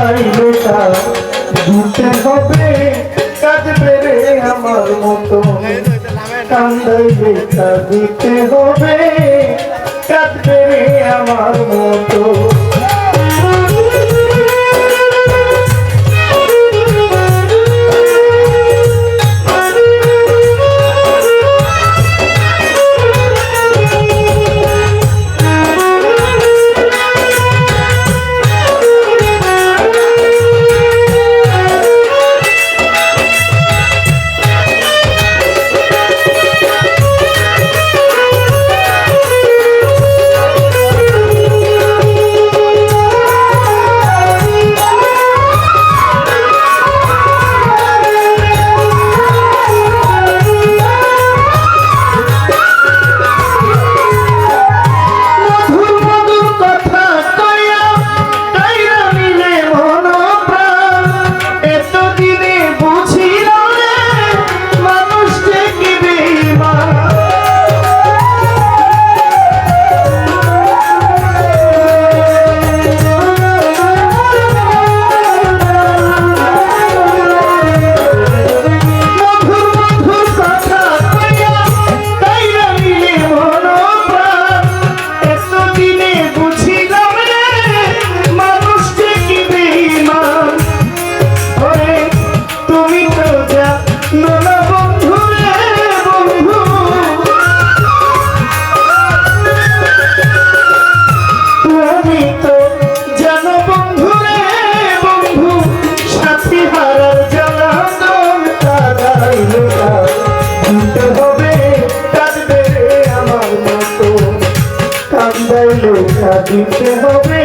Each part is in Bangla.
চাই বেটা দিতে হবে, কাঁদবে রে আমার মতো। কান্দাই বেটা দিতে হবে, কাঁদবে রে আমার মতো। চাইলে দিতে হবে।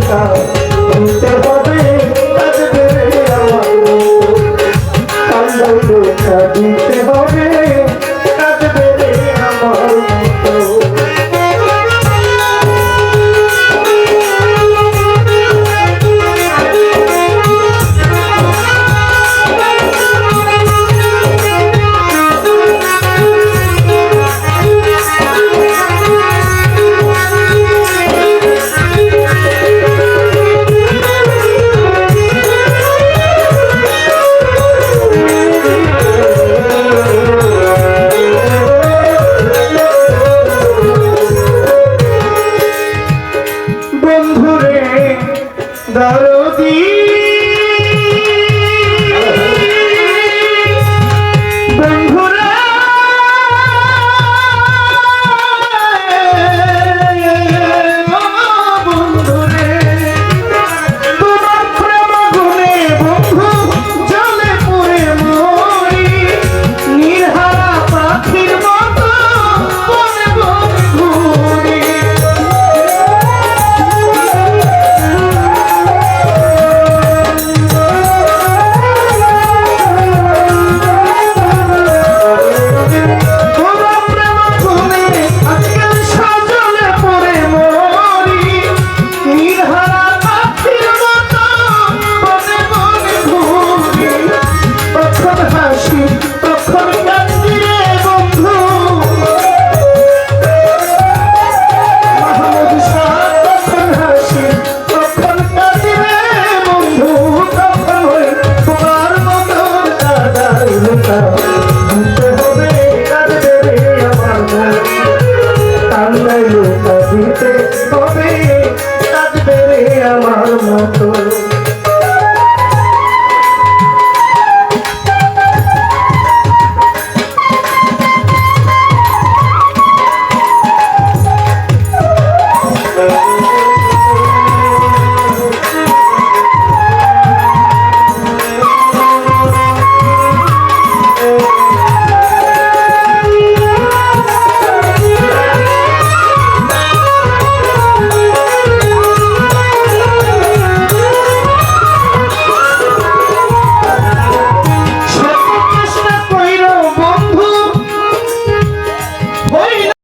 cantar